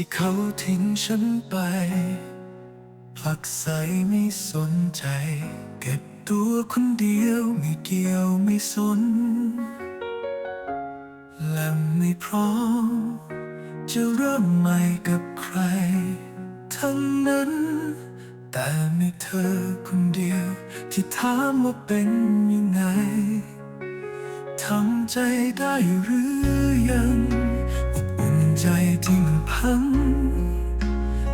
ที่เขาทิ้งฉันไป ผลักใสไม่สนใจ เก็บตัวคนเดียวไม่เกี่ยวไม่สน และไม่พร้อม จะเริ่มใหม่กับใคร ทั้งนั้น แต่มีเธอคนเดียว ที่ถามว่าเป็นยังไงทำใจได้หรือยังอบอุ่นใจที่ พัง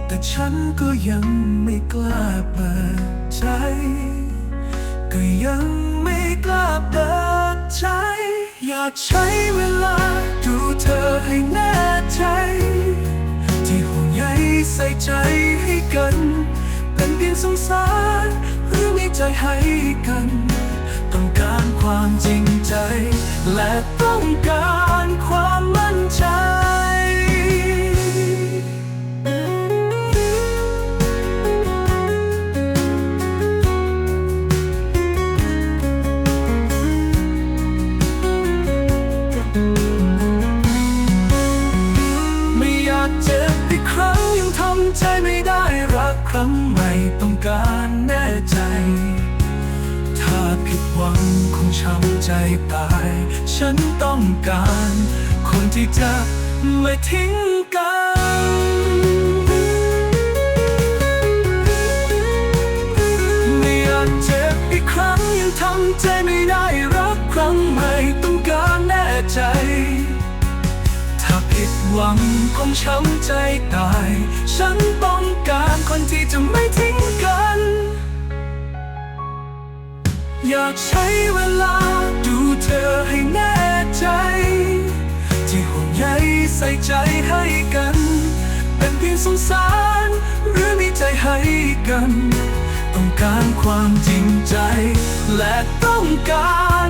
แต่ฉันก็ยังไม่กล้าเปิดใจ ก็ยังไม่กล้าเปิดใจ อยากใช้เวลาดูเธอให้แน่ใจ ที่ห่วงใยใส่ใจให้กัน เป็นเพียงสงสารหรือมีใจให้กัน ต้องการความจริงใจ และต้องการ อีกครั้งยังทำใจไม่ได้รักครั้งใหม่ต้องการแน่ใจ ถ้าผิดหวังคงช้ำใจตาย ฉันต้องการ คนที่จะไม่ทิ้งกัน หวังคงช้ำใจตาย ฉันต้องการคนที่จะไม่ทิ้งกัน อยากใช้เวลาดูเธอให้แน่ใจ ที่ห่วงใยใส่ใจให้กัน เป็นเพียงสงสาร หรือมีใจให้กัน ต้องการความจริงใจ และต้องการ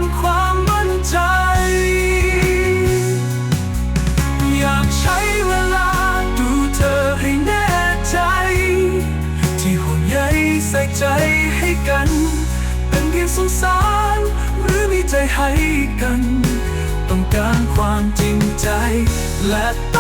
ให้กัน ต้องการความจริงใจและ